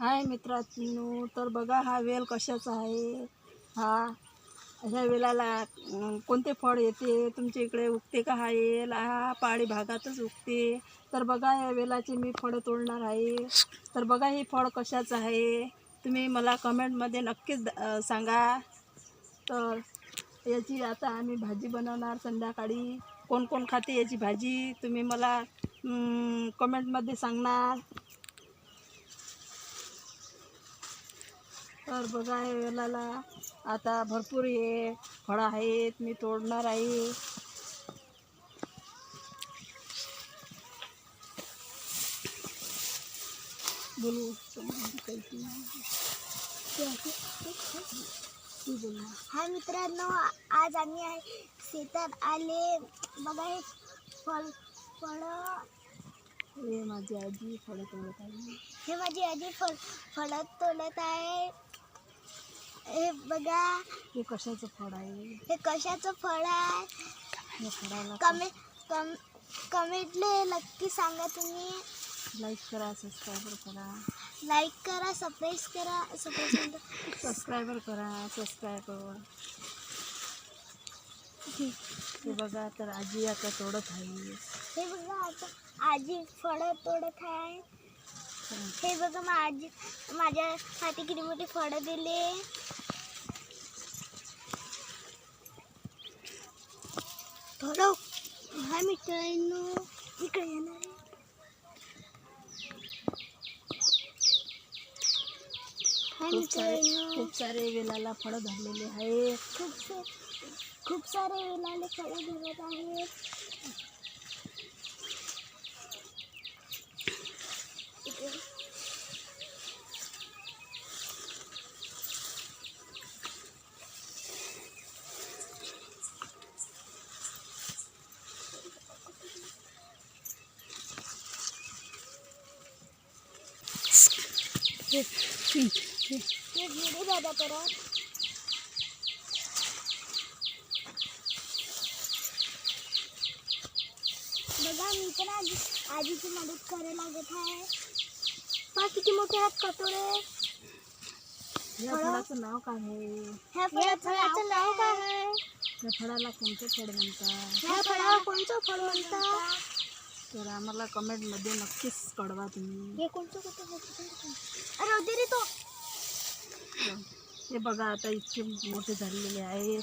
हाय मित्रांनो तर बघा हा वेल कशाचा आहे? हा ह्या वेलाला कोणते फळ येते? तुमच्या इकडे उगते का हा वेल? हा पहाडी भागातच उगते. तर बघा या वेलाचे मी फळं तोडणार आहे. तर बघा हे फळ कशाचं आहे? तुम्ही मला कमेंटमध्ये नक्कीच सांगा. तर याची आता आम्ही भाजी बनवणार संध्याकाळी. कोण कोण खाते याची भाजी? तुम्ही मला कमेंटमध्ये सांगणार. तर बघा हे वेलाला आता भरपूर हे फळं आहेत मी तोडणार आहे. बोलू. हाय मित्रांनो आज आम्ही आहे शेतात आले. बघा हे फळ फळं. हे माझी आजी फळं तोडत आहे. हे माझी आजी फळ फळं तोडत आहे. हे बघा. हे कशाचं फळ आहे? हे कशाचं फळ आहे? कमेंट कम कमेंटले नक्की सांगा तुम्ही. लाईक करा सबस्क्रायबर करा. लाईक करा सबस्क्राईब करा सबस्क्राईब सबस्क्रायबर करा सबस्क्रायबर हे बघा तर आजी आता तोडत आहे. हे बघा आता आजी फळं तोडत आहे. हे बघा मा आजी माझ्या हाती किती मोठी फळं दिले. थोडं हा मित्रांनो इकडे येणार आहे. हाय खूप सारे मित्रांनो. खूप सारे वेलाला फळं धरलेले आहे खूप खूप सारे वेलाले फळं धरत आहेत. व्हिडिओ दादा परत बघा मी पण आजी आजीची मदत करायला लागत आहे. पहा किती मोठे आहेत कटोरे. या फळाचं नाव काय आहे? ह्या फळाचं नाव काय आहे? या फळाला कोणतं फळ म्हणतात? ह्या फळाला कोणतं फळ म्हणतात? तर आम्हाला कमेंटमध्ये नक्कीच कळवा तुम्ही. हे कोणतं अरे तो. हे बघा आता इतके मोठे झालेले आहेत.